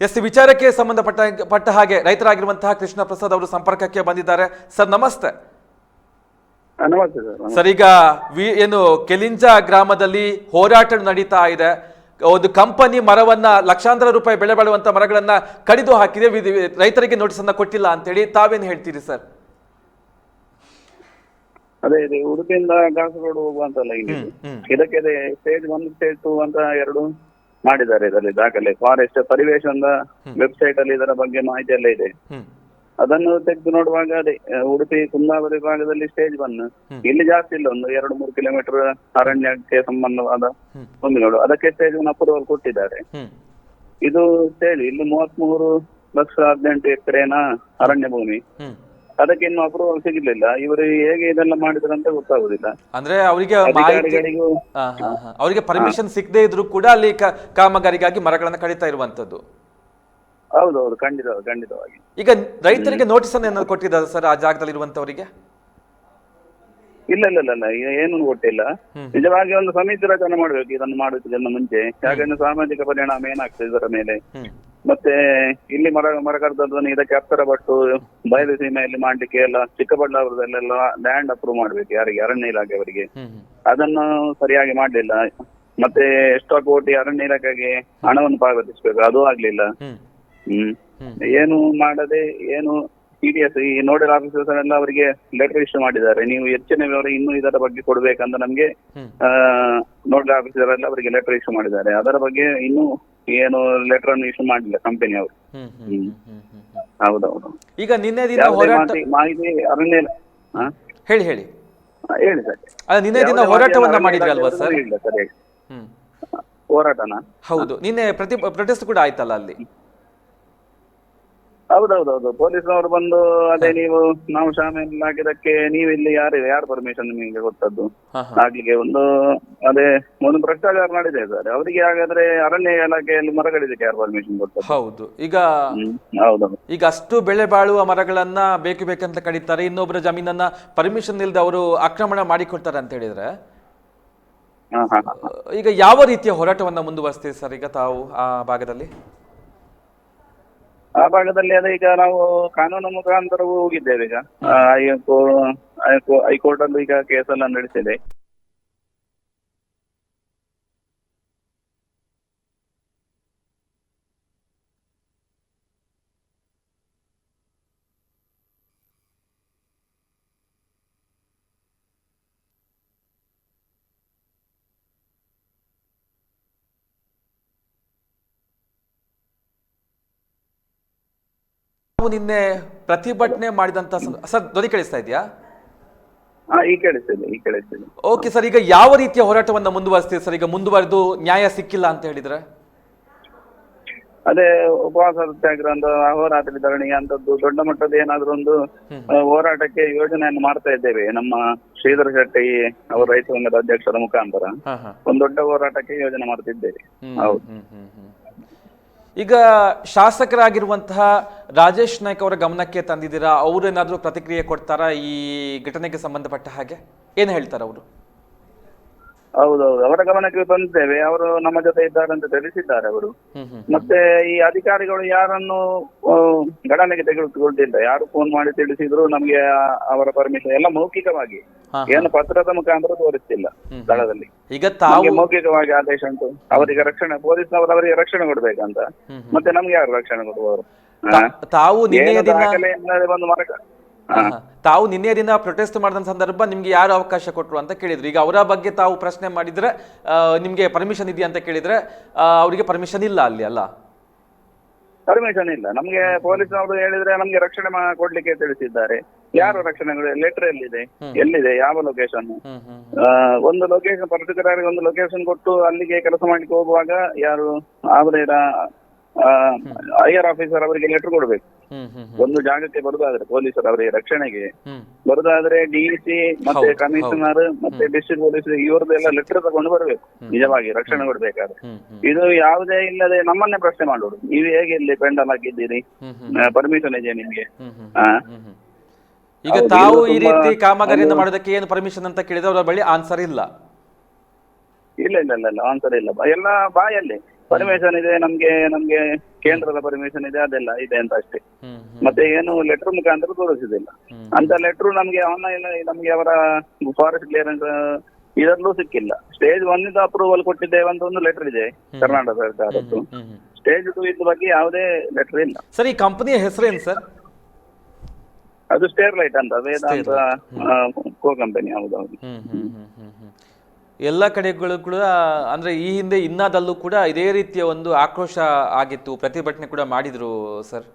S ವಿಚಾರಕ್ಕೆ ಸಂಬಂಧಪಟ್ಟ ಪಟ್ಟ ಹಾಗೆ ರೈತರಾಗಿರುವಂತಹ ಕೃಷ್ಣ ಪ್ರಸಾದ್ ಅವರು ಸಂಪರ್ಕಕ್ಕೆ ಬಂದಿದ್ದಾರೆ. ಸರ್ ನಮಸ್ತೆ. ಸರ್. ಈಗ ವಿ ಏನು ಕೆಲಿಂಜ ಗ್ರಾಮದಲ್ಲಿ ಹೋರಾಟ ನಡೀತಾ ಇದೆ. ಒಂದು ಕಂಪನಿ ಮರವನ್ನ ಲಕ್ಷಾಂತರ ರೂಪಾಯಿ ಬೆಳೆ ಬಾಳುವಂತ ಮರಗಳನ್ನ ಕಡಿದು ಹಾಕಿದೆ. ರೈತರಿಗೆ ನೋಟಿಸ್ ಅನ್ನ ಕೊಟ್ಟಿಲ್ಲ ಅಂತೇಳಿ ತಾವೇನು ಹೇಳ್ತೀರಿ ಸರ್? ಅದೇ ಇದೆ ಉಡುಪಿಯಿಂದ ಕಾಸರಗೋಡು ಹೋಗುವಂತಲ್ಲ ಇಲ್ಲಿ. ಇದಕ್ಕೆ ಸ್ಟೇಜ್ ಒನ್ ಸ್ಟೇಜ್ ಟೂ ಅಂತ ಎರಡು ಮಾಡಿದ್ದಾರೆ ಇದರಲ್ಲಿ ದಾಖಲೆ. ಫಾರೆಸ್ಟ್ ಪರಿವೇಶನದ ವೆಬ್ಸೈಟ್ ಅಲ್ಲಿ ಇದರ ಬಗ್ಗೆ ಮಾಹಿತಿ ಎಲ್ಲ ಇದೆ. ಅದನ್ನು ತೆಗೆದು ನೋಡುವಾಗ ಅದೇ ಉಡುಪಿ ಕುಂದಾವರಿ ಭಾಗದಲ್ಲಿ ಸ್ಟೇಜ್ ಬನ್ ಇಲ್ಲಿ ಜಾಸ್ತಿ ಇಲ್ಲ ಒಂದು ಎರಡು ಮೂರು ಕಿಲೋಮೀಟರ್ ಅರಣ್ಯಕ್ಕೆ ಸಂಬಂಧವಾದ ಒಂದು ಭೂಮಿಗಳು ಅದಕ್ಕೆ ಸ್ಟೇಜ್ ಒನ್ ಅಪ್ರೂವಲ್ ಕೊಟ್ಟಿದ್ದಾರೆ. ಇದು ಸ್ಟೇಜ್ ಇಲ್ಲಿ ಮೂವತ್ಮೂರು ಲಕ್ಷ ಹದಿನೆಂಟು ಎಕರೆನ ಅರಣ್ಯ ಭೂಮಿ. ಅದಕ್ಕೆ ಇನ್ನು ಅಪ್ರೂವಲ್ ಸಿಗಲಿಲ್ಲ. ಇವರು ಹೇಗೆ ಇದೆಲ್ಲ ಮಾಡಿದ್ರಂತ ಗೊತ್ತಾಗುದಿಲ್ಲ. ಅಂದ್ರೆ ಅವರಿಗೆ ಮಾಹಿತಿ ಅಧಿಕಾರಿಗಳಿಗೂ ಆ, ಹಾ, ಹಾ. ಅವರಿಗೆ ಪರ್ಮಿಷನ್ ಸಿಗದೆ ಇದ್ರೂ ಕೂಡ ಅಲ್ಲಿ ಕ- ಕಾಮಗಾರಿಗಾಗಿ ಮರಗಳನ್ನ ಕಡಿತಾ ಇರುವಂತದ್ದು ಹೌದೌದು ಖಂಡಿತ ಖಂಡಿತವಾಗಿ. ಈಗ ರೈತರಿಗೆ ನೋಟಿಸ್ ಅನ್ನು ಏನಾದ್ರು ಕೊಟ್ಟಿದ್ದಾರೆ ಸರ್ ಆ ಜಾಗದಲ್ಲಿ ಇರುವಂತವರಿಗೆ ಇಲ್ಲ ಇಲ್ಲ ಇಲ್ಲ ಏನು ಈಗ ಏನೂ ಕೊಟ್ಟಿಲ್ಲ. ನಿಜವಾಗಿ ಒಂದು ಸಮಿತಿ ರಚನೆ ಮಾಡ್ಬೇಕು. ಇದನ್ನು ಮಾಡೋದಕ್ಕಿಂತ ಮುಂಚೆ. ಯಾಕಂದ್ರೆ ಸಾಮಾಜಿಕ ಪರಿಣಾಮ ಏನಾಗ್ತದೆ ಇದರ ಮೇಲೆ? ಮತ್ತೆ ಇಲ್ಲಿ ಮರ ಮರ ಕಡ್ದದ್ದನ್ನು ಇದಕ್ಕೆ ಹತ್ತರ ಪಟ್ಟು ಬಯಲು ಸೀಮೆಯಲ್ಲಿ ಮಾಡ್ಲಿಕ್ಕೆ ಎಲ್ಲ ಚಿಕ್ಕಬಳ್ಳಾಪುರದಲ್ಲೆಲ್ಲ ಲ್ಯಾಂಡ್ ಅಪ್ರೂವ್ ಮಾಡ್ಬೇಕು ಯಾರಿಗೆ ಅರಣ್ಯ ಇಲಾಖೆಯವರಿಗೆ ಹ್ಮ್ ಹ್ಮ್. ಅದನ್ನು ಸರಿಯಾಗಿ ಮಾಡ್ಲಿಲ್ಲ. ಮತ್ತೆ ಎಷ್ಟೋ ಕೋಟಿ ಅರಣ್ಯ ಇಲಾಖೆಗೆ ಹಣವನ್ನು ಪಾವತಿಸ್ಬೇಕು ಅದು ಆಗ್ಲಿಲ್ಲ. ಹ್ಮ್. ಏನು ಮಾಡದೆ ಏನು ಟಿ ಡಿ ಎಸ್ ಈ ನೋಡಲ್ ಆಫೀಸರ್ಸ್ ಎಲ್ಲ ಅವರಿಗೆ ಲೆಟರ್ ಇಶ್ಯೂ ಮಾಡಿದ್ದಾರೆ. ನೀವು ಹೆಚ್ಚಿನ ವಿವರ ಇನ್ನೂ ಇದರ ಬಗ್ಗೆ ಕೊಡ್ಬೇಕಂತ ನಮ್ಗೆ. ನೋಡಲ್ ಆಫೀಸರ್ ಎಲ್ಲ ಅವರಿಗೆ ಲೆಟರ್ ಇಶ್ಯೂ ಮಾಡಿದ್ದಾರೆ. ಅದರ ಬಗ್ಗೆ ಇನ್ನೂ ಏನು ಲೆಟರ್ ಅನ್ನು ಇಶ್ಯೂ ಮಾಡಿಲ್ಲ ಕಂಪನಿ ಅವರು. ಹೌದೌದು ಈಗ ನಿನ್ನೆ ದಿನ ಯಾವುದೇ ಹೋರಾಟ ಮಾಹಿತಿ- ಮಾಹಿತಿ ಅರಣ್ಯ ಇಲ- ಹಾ? ಹೇಳಿ ಹೇಳಿ. ಹಾ, ಹೇಳಿ ಸರ್. ಅಲ್ಲ ನಿನ್ನೆ ದಿನ ಯಾವುದೇ ಹೋರಾಟವನ್ನ ಮಾಹಿತಿ ಅರಣ್ಯ ಸರ್? ಇಲ್ಲ ಸರಿಯಾಗಿ ಹ್ಮ್. ಹೋರಾಟನ? ಹೌದು. ನಿನ್ನೆ ಪ್ರತಿ ಪ್ರೊಟೆಸ್ಟ್ ಕೂಡ ಆಯ್ತಲ್ಲ ಅಲ್ಲಿ? ಹೌದೌದೌದು. ಪೊಲೀಸ್ನವರು ಬಂದು ಅದೇ ನೀವು ನಾವು ಶಾಮೀಲ್ ಹಾಕಿದಕ್ಕೆ ನೀವು ಇಲ್ಲಿ ಯಾರು ಯಾರು ಪರ್ಮಿಷನ್ ನಿಮಗೆ ಗೊತ್ತದ್ದು? ಆಗ್ಲಿಕ್ಕೆ ಒಂದು ಅದೇ ಒಂದು ಭ್ರಷ್ಟಾಚಾರ ನಡೆದಿದೆ ಸರ್. ಅವರಿಗೆ ಹಾಗಾದ್ರೆ ಅರಣ್ಯ ಇಲಾಖೆಯಲ್ಲಿ ಮರಗಳಿದಕ್ಕೆ ಯಾರು ಪರ್ಮಿಷನ್ ಕೊಡ್ತಾರೆ? ಹೌದು. ಈಗ ಹೌದೌದು. ಈಗ ಅಷ್ಟು ಬೆಳೆ ಬಾಳುವ ಮರಗಳನ್ನ ಬೇಕು ಬೇಕಂತ ಕಡಿತಾರೆ ಇನ್ನೊಬ್ಬರ ಜಮೀನನ್ನ ಪರ್ಮಿಷನ್ ಇಲ್ಲದೆ ಅವರು ಆಕ್ರಮಣ ಮಾಡಿಕೊಡ್ತಾರೆ ಅಂತ ಹೇಳಿದ್ರೆ. ಈಗ ಯಾವ ರೀತಿಯ ಹೋರಾಟವನ್ನ ಮುಂದುವರಿಸ್ತೀವಿ ಸರ್ ಈಗ ತಾವು ಆ ಭಾಗದಲ್ಲಿ? ಆ ಭಾಗದಲ್ಲಿ ಅದೇ ಈಗ ನಾವು ಕಾನೂನು ಮುಖಾಂತರವೂ ಹೋಗಿದ್ದೇವೆ ಈಗ. ಹೈಕೋರ್ಟ್ ಅಲ್ಲಿ ಈಗ ಕೇಸ್ ಎಲ್ಲ ನಿನ್ನೆ ಪ್ರತಿಭಟನೆ ಮಾಡಿದಂತ ಸರ್ ಧ್ವನಿ ಕೇಳಿಸ್ತಾ ಇದೆಯಾ? ಈ ಕೇಳಿಸ್ತಿದೆ ಈ ಕೇಳಿಸ್ತಿದೆ. ಓಕೆ ಸರ್ ಈಗ ಯಾವ ರೀತಿಯ ಹೋರಾಟವನ್ನ ಮುಂದುವರಿಸ್ತೀವಿ ಸರ್? ಈಗ ಮುಂದುವರೆದು ನ್ಯಾಯ ಸಿಕ್ಕಿಲ್ಲ ಅಂತ ಹೇಳಿದ್ರೆ? ಅದೇ ಉಪವಾಸ ಸತ್ಯಾಗ್ರಹ ಅಂತ ಅಹೋರಾತ್ರಿ ಅಂತದ್ದು ದೊಡ್ಡ ಮಟ್ಟದ ಏನಾದ್ರೂ ಒಂದು ಹೋರಾಟಕ್ಕೆ ಯೋಜನೆಯನ್ನು ಮಾಡ್ತಾ ಇದ್ದೇವೆ. ನಮ್ಮ ಶ್ರೀಧರ ಶೆಟ್ಟಿ ಅವರ ರೈತ ಸಂಘದ ಅಧ್ಯಕ್ಷರ ಮುಖಾಂತರ ಒಂದು ದೊಡ್ಡ ಹೋರಾಟಕ್ಕೆ ಯೋಜನೆ ಮಾಡ್ತಿದ್ದೇವೆ. ಹೌದು. ಈಗ ಶಾಸಕರಾಗಿರುವಂತಹ ರಾಜೇಶ್ ನಾಯ್ಕ್ ಅವರ ಗಮನಕ್ಕೆ ತಂದಿದ್ದೀರಾ? ಅವರೇನಾದರೂ ಪ್ರತಿಕ್ರಿಯೆ ಕೊಡ್ತಾರಾ ಈ ಘಟನೆಗೆ ಸಂಬಂಧಪಟ್ಟ ಹಾಗೆ? ಏನ್ ಹೇಳ್ತಾರೆ ಅವರು? ಹೌದೌದು ಅವರ ಗಮನಕ್ಕೆ ತಂದಿದ್ದೇವೆ ಅವರು ನಮ್ಮ ಜೊತೆ ಇದ್ದಾರೆ ಅಂತ ತಿಳಿಸಿದ್ದಾರೆ ಅವರು. ಮತ್ತೆ ಈ ಅಧಿಕಾರಿಗಳು ಯಾರನ್ನು ಘಟನೆಗೆ ಗಣನೆಗೆ ತೆಗೆದುಕೊಂಡಿಲ್ಲ? ಯಾರು ಫೋನ್ ಮಾಡಿ ತಿಳಿಸಿದ್ರು ನಮ್ಗೆ ಅವರ ಪರ್ಮಿಷನ್ ಎಲ್ಲ ಮೌಖಿಕವಾಗಿ. ಏನು ಪತ್ರದ ಮುಖಾಂತರ ತೋರಿಸ್ತಿಲ್ಲ. ಸ್ಥಳದಲ್ಲಿ. ಈಗ ತಾವು ಮೌಖಿಕವಾಗಿ ಆದೇಶ ಉಂಟು. ಅವರಿಗೆ ರಕ್ಷಣೆ ಪೊಲೀಸ್ನವರು ಅವರಿಗೆ ರಕ್ಷಣೆ ಕೊಡ್ಬೇಕಂತ. ಮತ್ತೆ ನಮ್ಗೆ ಯಾರು ರಕ್ಷಣೆ ಕೊಡುವವರು? ತಾವು ನಿನ್ನೆಯ ಏನು ದಿನ ಬಂದು. ತಾವು ನಿನ್ನೆ ದಿನ ಪ್ರೊಟೆಸ್ಟ್ ಮಾಡಿದ ಸಂದರ್ಭ ನಿಮ್ಗೆ ಯಾರು ಅವಕಾಶ ಕೊಟ್ಟರು ಅಂತ ಕೇಳಿದ್ರು. ಈಗ ಅವರ ಬಗ್ಗೆ ತಾವು ಪ್ರಶ್ನೆ ಮಾಡಿದ್ರೆ ನಿಮ್ಗೆ ಪರ್ಮಿಷನ್ ಇದೆಯಾ ಅಂತ ಕೇಳಿದ್ರೆ ಅವರಿಗೆ ಪರ್ಮಿಷನ್ ಇಲ್ಲ ಅಲ್ಲಿ ಅಲ್ಲ? ಪರ್ಮಿಷನ್ ಇಲ್ಲ. ನಮ್ಗೆ ಪೊಲೀಸ್ನವರು ಹೇಳಿದ್ರೆ ನಮ್ಗೆ ರಕ್ಷಣೆ ಕೊಡ್ಲಿಕ್ಕೆ ತಿಳಿಸಿದ್ದಾರೆ. ಯಾರು ರಕ್ಷಣೆ ಲೆಟರ್ ಎಲ್ಲಿದೆ? ಎಲ್ಲಿದೆ? ಯಾವ ಲೊಕೇಶನ್ ಒಂದು ಲೊಕೇಶನ್ ಪರ್ಟಿಕ್ಯುಲರ್ ಒಂದು ಲೊಕೇಶನ್ ಕೊಟ್ಟು ಅಲ್ಲಿಗೆ ಕೆಲಸ ಮಾಡ್ಲಿಕ್ಕೆ ಹೋಗುವಾಗ ಯಾರು? ಅವರ ಐಆರ್ ಆಫೀಸರ್ ಅವರಿಗೆ ಲೆಟರ್ ಕೊಡ್ಬೇಕು. ಒಂದು ಜಾಗಕ್ಕೆ ಬರುದಾದ್ರೆ ಪೊಲೀಸರು ಅವರಿಗೆ ರಕ್ಷಣೆಗೆ. ಬರುದಾದ್ರೆ ಡಿ ಸಿ ಮತ್ತೆ ಕಮಿಷನರ್ ಮತ್ತೆ ಡಿಸ್ಟ್ರಿಕ್ಟ್ ಪೊಲೀಸ್ ಇವರದೆಲ್ಲ ಲೆಟರ್ ತಗೊಂಡು ಬರ್ಬೇಕು. ನಿಜವಾಗಿ ರಕ್ಷಣೆ ಕೊಡ್ಬೇಕಾದ್ರೆ. ಇದು ಯಾವುದೇ ಇಲ್ಲದೆ ನಮ್ಮನ್ನೇ ಪ್ರಶ್ನೆ ಮಾಡೋದು. ನೀವು ಹೇಗೆ ಇಲ್ಲಿ ಪೆಂಡಲ್ ಹಾಕಿದ್ದೀರಿ? ಪರ್ಮಿಷನ್ ಇದೆಯಾ ನಿಮ್ಗೆ ಹ್ಮ್ ಹ್ಮ್ ಹಾ? ಹ್ಮ್ ಹ್ಮ್. ಈಗ ತಾವು ಈ ರೀತಿ ಕಾಮಗಾರಿಯಿಂದ ಮಾಡೋದಕ್ಕೆ ಏನು ಪರ್ಮಿಷನ್ ಅಂತ ಕೇಳಿದ್ರೆ ಅವರ ಬಳಿ ಆನ್ಸರ್ ಇಲ್ಲ. ಇಲ್ಲ ಇಲ್ಲ ಇಲ್ಲ ಇಲ್ಲ ಆನ್ಸರ್ ಇಲ್ಲ. ಎಲ್ಲ ಬಾಯಲ್ಲಿ ಪರ್ಮಿಷನ್ ಇದೆ ನಮ್ಗೆ ನಮ್ಗೆ ಕೇಂದ್ರದ ಪರ್ಮಿಷನ್ ಇದೆ ಅದೆಲ್ಲ ಇದೆ ಅಂತ ಅಷ್ಟೇ. ಮತ್ತೆ ಏನು ಲೆಟರ್ ಮುಖಾಂತರ ತೋರಿಸಿದಿಲ್ಲ ಅಂತ ಲೆಟರ್ ನಮ್ಗೆ ಆನ್ಲೈನ್ ನಮ್ಗೆ ಅವರ ಫಾರೆಸ್ಟ್ ಕ್ಲಿಯರೆನ್ಸ್ ಇದರಲ್ಲೂ ಸಿಕ್ಕಿಲ್ಲ. ಸ್ಟೇಜ್ ಒನ್ ಇಂದ ಅಪ್ರೂವಲ್ ಕೊಟ್ಟಿದ್ದೇವೆ ಅಂತ ಒಂದು ಲೆಟರ್ ಇದೆ ಕರ್ನಾಟಕ ಸರ್ಕಾರದ್ದು ಸ್ಟೇಜ್ ಟು ಇದ್ರ ಬಗ್ಗೆ ಯಾವುದೇ ಲೆಟರ್ ಇಲ್ಲ. ಸರ್ ಈ ಕಂಪನಿಯ ಹೆಸರೇನು ಸರ್? ಅದು ಸ್ಟೇರ್ಲೈಟ್ ಅಂತ ವೇದಾಂತ ಕೋ ಕಂಪನಿ ಹೌದೌದು ಹ್ಮ್ ಹ್ಮ್ ಹ್ಮ್ ಹ್ಮ್ ಹ್ಮ್. ಎಲ್ಲ ಕಡೆಗಳು ಕೂಡ ಅಂದ್ರೆ ಈ ಹಿಂದೆ ಇನ್ನಾದಲ್ಲೂ ಕೂಡ ಇದೇ ರೀತಿಯ ಒಂದು ಆಕ್ರೋಶ ಆಗಿತ್ತು ಪ್ರತಿಭಟನೆ ಕೂಡ ಮಾಡಿದ್ರು ಸರ್.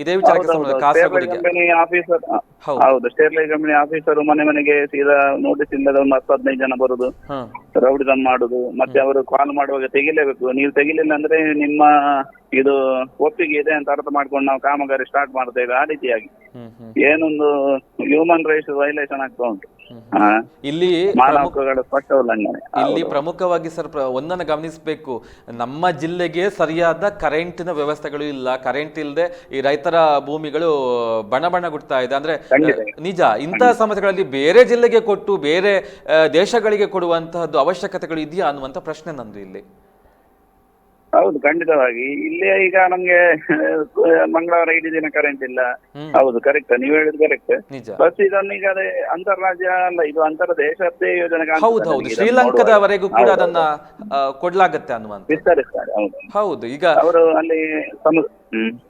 ಇದೇ ವಿಚಾರಕ್ಕೆ ಕಂಪನಿ ಆಫೀಸರ್ ಹೌದು. ಸ್ಟೇಟ್ ಸ್ಟೇರ್ಲೈಟ್ ಕಂಪನಿ ಆಫೀಸರು ಮನೆ ಮನೆಗೆ ಸೀದಾ ನೋಟಿಸ್ ಇಲ್ಲದ ಒಂದು ಹತ್ತು ಹದಿನೈದು ಜನ ಬರುದು. ರೌಡಿ ರೌಡಿಸಮ್ ಮಾಡುದು. ಮತ್ತೆ ಅವರು ಕಾಲ್ ಮಾಡುವಾಗ ತೆಗಿಲೇಬೇಕು. ನೀವು ತೆಗಿಲಿಲ್ಲ ಅಂದ್ರೆ ನಿಮ್ಮ ಇದು ಒಪ್ಪಿಗೆ ಇದೆ ಅಂತ ಅರ್ಥ ಮಾಡ್ಕೊಂಡು ನಾವು ಕಾಮಗಾರಿ ಸ್ಟಾರ್ಟ್ ಮಾಡ್ತೇವೆ ಆ ರೀತಿಯಾಗಿ. ಏನೊಂದು ಹ್ಯೂಮನ್ ರೈಟ್ಸ್ ವೈಲೇಷನ್ ಆಗ್ತಾ ಉಂಟು. ಇಲ್ಲಿ ಇಲ್ಲಿ ಪ್ರಮುಖವಾಗಿ ಸರ್ ಒಂದನ್ನು ಗಮನಿಸಬೇಕು. ನಮ್ಮ ಜಿಲ್ಲೆಗೆ ಸರಿಯಾದ ಕರೆಂಟಿನ ವ್ಯವಸ್ಥೆಗಳು ಇಲ್ಲ. ಕರೆಂಟ್ ಇಲ್ಲದೆ ಈ ರೈತರ ಭೂಮಿಗಳು ಬಣ ಬಣ್ಣಗುಡ್ತಾ ಇದೆ. ಅಂದ್ರೆ ನಿಜ ಇಂತಹ ಸಮಸ್ಯೆಗಳಲ್ಲಿ ಬೇರೆ ಜಿಲ್ಲೆಗೆ ಕೊಟ್ಟು ಬೇರೆ ದೇಶಗಳಿಗೆ ಕೊಡುವಂತಹದ್ದು ಅವಶ್ಯಕತೆಗಳು ಇದೆಯಾ ಅನ್ನುವಂತ ಪ್ರಶ್ನೆ ನಂದು ಇಲ್ಲಿ. ಹೌದು ಖಂಡಿತವಾಗಿ. ಇಲ್ಲಿ ಈಗ ನಮ್ಗೆ ಮಂಗಳವಾರ ಇಡೀ ದಿನ ಕರೆಂಟ್ ಇಲ್ಲ. ಹೌದು ಕರೆಕ್ಟ್ ನೀವು ಹೇಳಿದ್ ಕರೆಕ್ಟ್ ಬಸ್ ಇದನ್ನ ಈಗ ಅದೇ ಅಂತಾರಾಜ್ಯ ಅಲ್ಲ ಇದು ಅಂತರ ದೇಶದ್ದೇ ಯೋಜನೆ ಹೌದು ಹೌದು. ಶ್ರೀಲಂಕಾದವರೆಗೂ ಕೂಡ ಅದನ್ನ ಕೊಡ್ಲಾಗತ್ತೆ ಅನ್ನುವಂತ. ವಿಸ್ತರಿಸ್ತಾರೆ ಹೌದು. ಈಗ ಅವರು ಅಲ್ಲಿ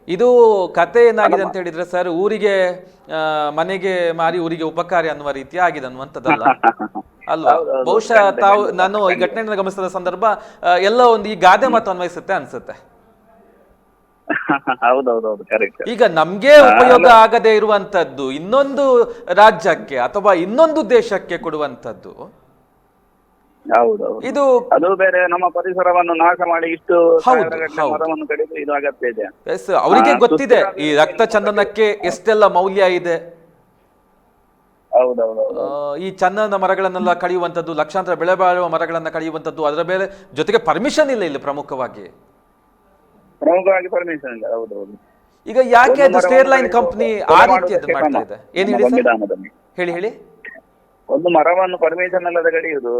ಇದು ಕತೆ ಏನಾಗಿದೆ ಅಂತ ಹೇಳಿದ್ರೆ ಸರ್ ಊರಿಗೆ ಆ, ಮನೆಗೆ ಮಾರಿ ಊರಿಗೆ ಉಪಕಾರಿ ಅನ್ನುವ ರೀತಿ ಆಗಿದೆ ಅನ್ನುವಂಥದ್ದಲ್ಲ. ಅಲ್ವಾ? ಹೌದು, ಹೌದು, ಬಹುಶಃ ತಾವು ನಾನು ಈ ಘಟನೆಯನ್ನು ಗಮನಿಸಿದ ಸಂದರ್ಭ ಎಲ್ಲ ಒಂದು ಈ ಗಾದೆ ಮಾತು ಅನ್ವಯಿಸುತ್ತೆ ಅನ್ಸುತ್ತೆ. ಹೌದೌದೌದು ಕರೆಕ್ಟ್ ಈಗ ನಮ್ಗೆ ಉಪಯೋಗ ಆಗದೆ ಇರುವಂತದ್ದು ಇನ್ನೊಂದು ರಾಜ್ಯಕ್ಕೆ ಅಥವಾ ಇನ್ನೊಂದು ದೇಶಕ್ಕೆ ಕೊಡುವಂತದ್ದು ಹೌದೌದು ಇದು ಅದು ಬೇರೆ ನಮ್ಮ ಪರಿಸರವನ್ನು ನಾಶ ಮಾಡಿ ಇಷ್ಟು ಹೌದು, ಸಾವಿರಗಟ್ಟಲೆ ಹೌದು. ಮರವನ್ನು ಕಡಿದು ಇದು ಅಗತ್ಯ ಇದೆ. ಎಸ್ ಅವರಿಗೆ ಗೊತ್ತಿದೆ ಈ ರಕ್ತ ಚಂದನಕ್ಕೆ ಎಷ್ಟೆಲ್ಲ ಮೌಲ್ಯ ಇದೆ. ಆ, ಈ ಚಂದನದ ಮರಗಳನ್ನೆಲ್ಲ ಕಡಿಯುವಂಥದ್ದು ಲಕ್ಷಾಂತರ ಬೆಳೆ ಬಾಳುವ ಮರಗಳನ್ನ ಕಡಿಯುವಂಥದ್ದು ಅದರ ಮೇಲೆ ಜೊತೆಗೆ ಪರ್ಮಿಷನ್ ಇಲ್ಲ ಇಲ್ಲಿ ಪ್ರಮುಖವಾಗಿ. ಪ್ರಮುಖವಾಗಿ ಪರ್ಮಿಷನ್ ಇಲ್ಲ ಹೌದೌದು. ಈಗ ಯಾಕೆ ಅದು ಸ್ಟೇರ್ ಲೈನ್ ಕಂಪ್ನಿ ಆ ರೀತಿ ಅದು ಮಾಡ್ತಾ. ಇದೆ? ಏನ್ ಹೇಳಿ ಸರ್? ಸಂವಿಧಾನದಲ್ಲಿ. ಹೇಳಿ ಹೇಳಿ. ಒಂದು ಮರವನ್ನು ಪರ್ಮಿಷನ್ ಅಲ್ಲದ ಕಡಿಯುವುದು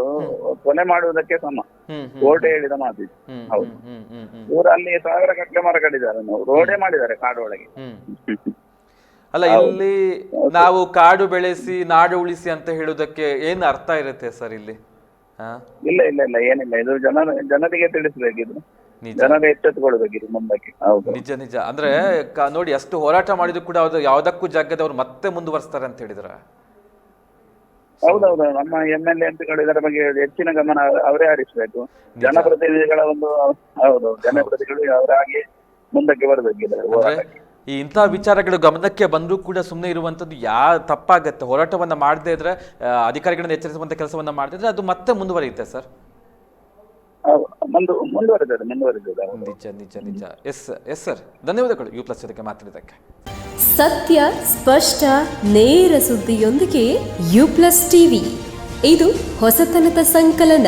ಕೊನೆ ಮಾಡುವುದಕ್ಕೆ ಸಮ. ಹ್ಮ್ ಹ್ಮ್ ಕೋರ್ಟ್ ಹೇಳಿದ ಮಾತು ಇದು. ಹ್ಮ್ ಹೌದು. ಹ್ಮ್ ಹ್ಮ್ ಹ್ಮ್. ಇವರು ಅಲ್ಲಿ ಸಾವಿರ ಗಟ್ಟಲೆ ಮರ ಕಡಿದ್ದಾರೆ ರೋಡೇ ಮಾಡಿದ್ದಾರೆ ಕಾಡೊಳಗೆ. ಹ್ಮ್. ಅಲ್ಲ ಇಲ್ಲಿ ನಾವು ಕಾಡು ಬೆಳೆಸಿ ನಾಡು ಉಳಿಸಿ ಅಂತ ಹೇಳುವುದಕ್ಕೆ ಏನು ಅರ್ಥ ಇರುತ್ತೆ ಸರ್ ಇಲ್ಲಿ? ಇಲ್ಲ ಇಲ್ಲ ಇಲ್ಲ ಏನಿಲ್ಲ. ಇದು ಜನ ಜನರಿಗೆ ತಿಳಿಸಬೇಕಿದ್ರು ನಿಜ. ಎಚ್ಚೆತ್ತುಕೊಳ್ಬೇಕಿದ್ರು ಮುಂದಕ್ಕೆ. ನಿಜ ನಿಜ. ಅಂದ್ರೆ ನೋಡಿ ಅಷ್ಟು ಹೋರಾಟ ಮಾಡಿದ್ರು ಕೂಡ ಅವ್ರು ಯಾವ್ದಕ್ಕೂ ಜಾಗದವ್ರು ಮತ್ತೆ ಮುಂದುವರಿಸ್ತಾರೆ ಅಂತ ಹೇಳಿದ್ರ? ಹೌದೌದು. ನಮ್ಮ ಎಂ ಎಲ್ ಎ ಎಂಪಿಗಳು ಇದರ ಬಗ್ಗೆ ಹೆಚ್ಚಿನ ಗಮನ ಅವರೇ ಹರಿಸಬೇಕು. ಜನಪ್ರತಿನಿಧಿಗಳ ಒಂದು ಹೌದು. ಜನಪ್ರತಿನಿಧಿಗಳು ಅವರಾಗಿ ಮುಂದಕ್ಕೆ ಬರಬೇಕು ಅಂದ್ರೆ ಹೋರಾಟಕ್ಕೆ. ಈ ಇಂತಹ ವಿಚಾರಗಳು ಗಮನಕ್ಕೆ ಬಂದರೂ ಕೂಡ ಸುಮ್ಮನೆ ಇರುವಂಥದ್ದು ಯಾ ತಪ್ಪಾಗತ್ತೆ? ಹೋರಾಟವನ್ನ ಮಾಡದೇ ಇದ್ರೆ ಅಧಿಕಾರಿಗಳನ್ನು ಎಚ್ಚರಿಸುವಂತ ಕೆಲಸವನ್ನ ಮಾಡದೇ ಇದ್ರೆ ಅದು ಮತ್ತೆ ಮುಂದುವರಿಯುತ್ತೆ ಸರ್? ಮುಂದುವರೆದಿದೆ ಮುಂದುವರೆದಿದೆ. ನಿಜ ನಿಜ ನಿಜ. ಎಸ್ ಎಸ್ ಸರ್ ಧನ್ಯವಾದಗಳು ಯು ಪ್ಲಸ್ ಇದಕ್ಕೆ ಮಾತಾಡಿದ್ದಕ್ಕೆ. ಸತ್ಯ ಸ್ಪಷ್ಟ ನೇರ ಸುದ್ದಿಯೊಂದಿಗೆ ಯು ಪ್ಲಸ್ ಟಿವಿ. ಇದು ಹೊಸತನದ ಸಂಕಲನ.